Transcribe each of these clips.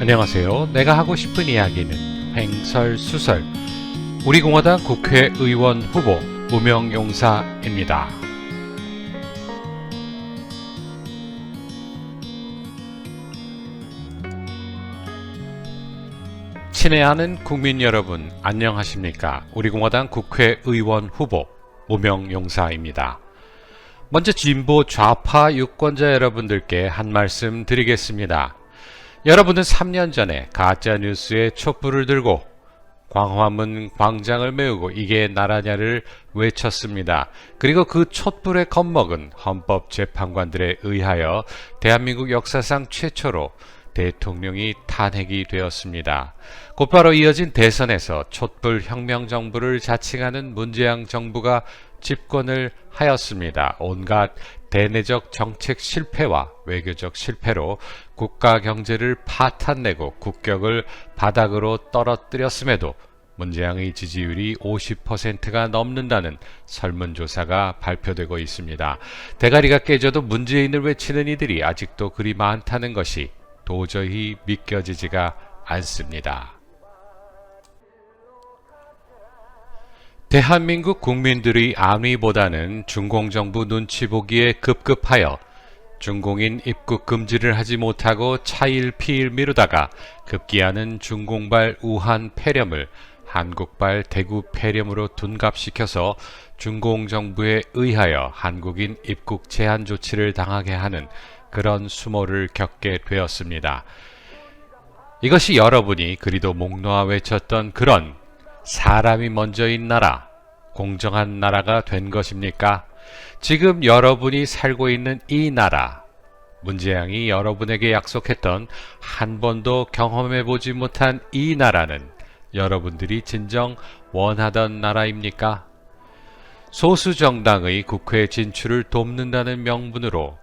안녕하세요. 내가 하고 싶은 이야기는 횡설수설 우리 공화당 국회의원 후보 무명용사입니다. 친애하는 국민 여러분 안녕하십니까? 우리 공화당 국회의원 후보 무명용사입니다. 먼저 진보 좌파 유권자 여러분들께 한 말씀 드리겠습니다. 여러분은 3년 전에 가짜 뉴스에 촛불을 들고 광화문 광장을 메우고 이게 나라냐를 외쳤습니다. 그리고 그 촛불의 겁먹은 헌법재판관들에 의하여 대한민국 역사상 최초로 대통령이 탄핵이 되었습니다. 곧바로 이어진 대선에서 촛불 혁명 정부를 자칭하는 문재양 정부가 집권을 하였습니다. 온갖 대내적 정책 실패와 외교적 실패로 국가 경제를 파탄내고 국격을 바닥으로 떨어뜨렸음에도 문재양의 지지율이 50%가 넘는다는 설문조사가 발표되고 있습니다. 대가리가 깨져도 문재인을 외치는 이들이 아직도 그리 많다는 것이 도저히 믿겨지지가 않습니다. 대한민국 국민들의 안위보다는 중공정부 눈치 보기에 급급하여 중공인 입국 금지를 하지 못하고 차일 피일 미루다가 급기야는 중공발 우한 폐렴을 한국발 대구 폐렴으로 둔갑시켜서 중공정부에 의하여 한국인 입국 제한 조치를 당하게 하는 그런 수모를 겪게 되었습니다. 이것이 여러분이 그리도 목 놓아 외쳤던 그런 사람이 먼저인 나라, 공정한 나라가 된 것입니까? 지금 여러분이 살고 있는 이 나라, 문재양이 여러분에게 약속했던 한 번도 경험해보지 못한 이 나라는 여러분들이 진정 원하던 나라입니까? 소수 정당의 국회 진출을 돕는다는 명분으로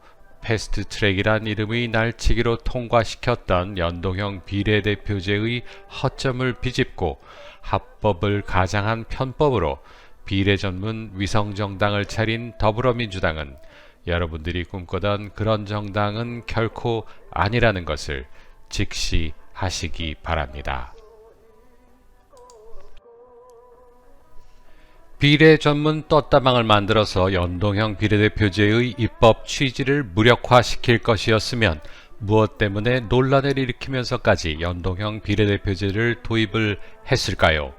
패스트 트랙이란 이름의 날치기로 통과시켰던 연동형 비례대표제의 허점을 비집고 합법을 가장한 편법으로 비례 전문 위성 정당을 차린 더불어민주당은 여러분들이 꿈꾸던 그런 정당은 결코 아니라는 것을 직시하시기 바랍니다. 비례 전문 떴다방을 만들어서 연동형 비례대표제의 입법 취지를 무력화시킬 것이었으면 무엇 때문에 논란을 일으키면서까지 연동형 비례대표제를 도입을 했을까요?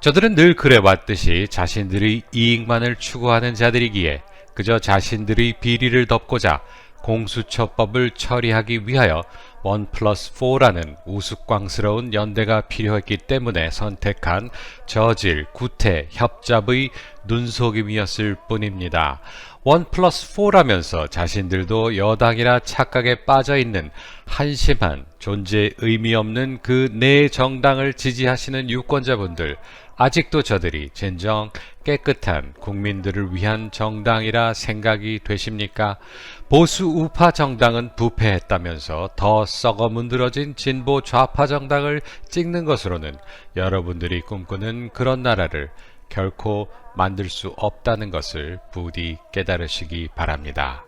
저들은 늘 그래왔듯이 자신들의 이익만을 추구하는 자들이기에 그저 자신들의 비리를 덮고자 공수처법을 처리하기 위하여 원 플러스 4라는 우스꽝스러운 연대가 필요했기 때문에 선택한 저질, 구태, 협잡의 눈속임이었을 뿐입니다. 원 플러스 4라면서 자신들도 여당이라 착각에 빠져있는 한심한 존재 의미 없는 그 내 정당을 지지하시는 유권자분들 아직도 저들이 진정 깨끗한 국민들을 위한 정당이라 생각이 되십니까? 보수 우파 정당은 부패했다면서 더 썩어 문드러진 진보 좌파 정당을 찍는 것으로는 여러분들이 꿈꾸는 그런 나라를 결코 만들 수 없다는 것을 부디 깨달으시기 바랍니다.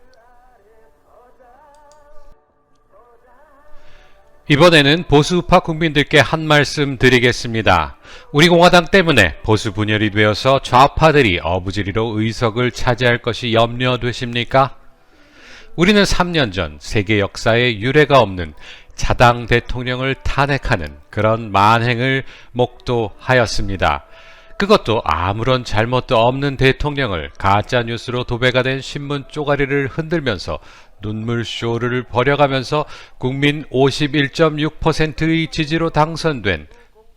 이번에는 보수우파 국민들께 한 말씀 드리겠습니다. 우리 공화당 때문에 보수 분열이 되어서 좌파들이 어부지리로 의석을 차지할 것이 염려되십니까? 우리는 3년 전 세계 역사에 유례가 없는 자당 대통령을 탄핵하는 그런 만행을 목도하였습니다. 그것도 아무런 잘못도 없는 대통령을 가짜 뉴스로 도배가 된 신문 쪼가리를 흔들면서 눈물쇼를 벌여가면서 국민 51.6%의 지지로 당선된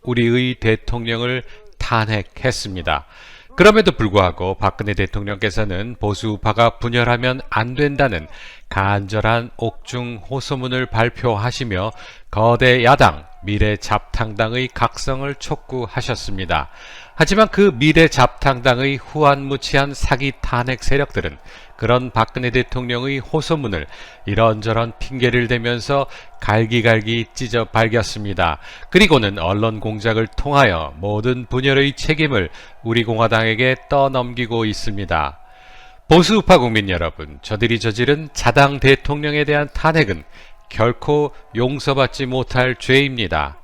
우리의 대통령을 탄핵했습니다. 그럼에도 불구하고 박근혜 대통령께서는 보수우파가 분열하면 안 된다는 간절한 옥중 호소문을 발표하시며 거대 야당 미래 잡탕당의 각성을 촉구하셨습니다. 하지만 그 미래 잡탕당의 후한무치한 사기 탄핵 세력들은 그런 박근혜 대통령의 호소문을 이런저런 핑계를 대면서 갈기갈기 찢어 발겼습니다. 그리고는 언론 공작을 통하여 모든 분열의 책임을 우리 공화당에게 떠넘기고 있습니다. 보수우파 국민 여러분, 저들이 저지른 자당 대통령에 대한 탄핵은 결코 용서받지 못할 죄입니다.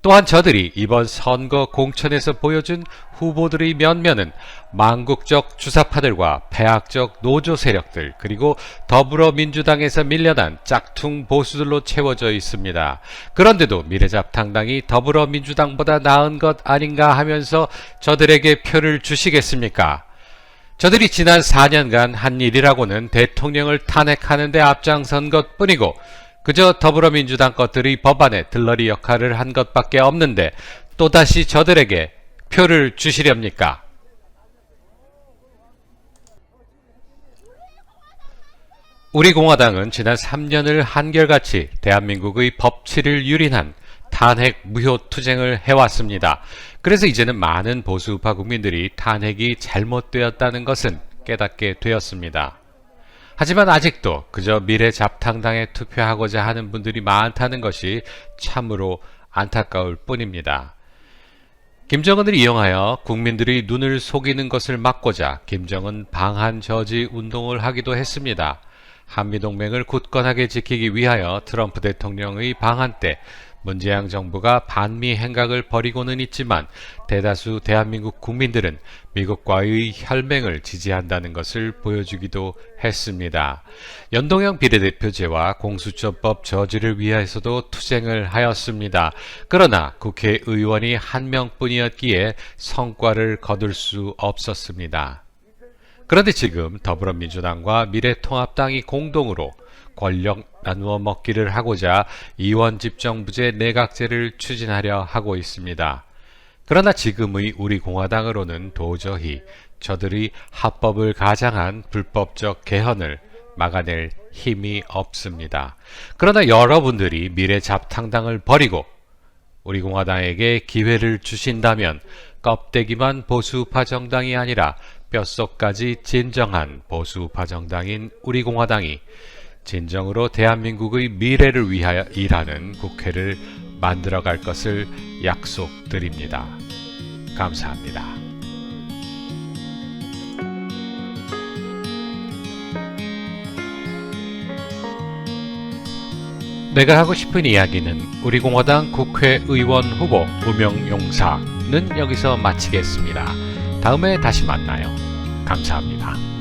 또한 저들이 이번 선거 공천에서 보여준 후보들의 면면은 망국적 주사파들과 폐악적 노조 세력들 그리고 더불어민주당에서 밀려난 짝퉁 보수들로 채워져 있습니다. 그런데도 미래잡탕당이 더불어민주당보다 나은 것 아닌가 하면서 저들에게 표를 주시겠습니까? 저들이 지난 4년간 한 일이라고는 대통령을 탄핵하는 데 앞장선 것 뿐이고 그저 더불어민주당 것들이 법안에 들러리 역할을 한 것밖에 없는데 또다시 저들에게 표를 주시렵니까? 우리 공화당은 지난 3년을 한결같이 대한민국의 법치를 유린한 탄핵 무효 투쟁을 해왔습니다. 그래서 이제는 많은 보수우파 국민들이 탄핵이 잘못되었다는 것은 깨닫게 되었습니다. 하지만 아직도 그저 미래 잡탕당에 투표하고자 하는 분들이 많다는 것이 참으로 안타까울 뿐입니다. 김정은을 이용하여 국민들의 눈을 속이는 것을 막고자 김정은 방한 저지 운동을 하기도 했습니다. 한미동맹을 굳건하게 지키기 위하여 트럼프 대통령의 방한 때 문재양 정부가 반미 행각을 벌이고는 있지만 대다수 대한민국 국민들은 미국과의 혈맹을 지지한다는 것을 보여주기도 했습니다. 연동형 비례대표제와 공수처법 저지를 위해서도 투쟁을 하였습니다. 그러나 국회의원이 한 명뿐이었기에 성과를 거둘 수 없었습니다. 그런데 지금 더불어민주당과 미래통합당이 공동으로 권력 나누어 먹기를 하고자 이원 집정부제 내각제를 추진하려 하고 있습니다. 그러나 지금의 우리 공화당으로는 도저히 저들이 합법을 가장한 불법적 개헌을 막아낼 힘이 없습니다. 그러나 여러분들이 미래 잡탕당을 버리고 우리 공화당에게 기회를 주신다면 껍데기만 보수파 정당이 아니라 뼛속까지 진정한 보수파 정당인 우리 공화당이 진정으로 대한민국의 미래를 위하여 일하는 국회를 만들어 갈 것을 약속드립니다. 감사합니다. 내가 하고 싶은 이야기는 우리 공화당 국회의원 후보 무명용사는 여기서 마치겠습니다. 다음에 다시 만나요. 감사합니다.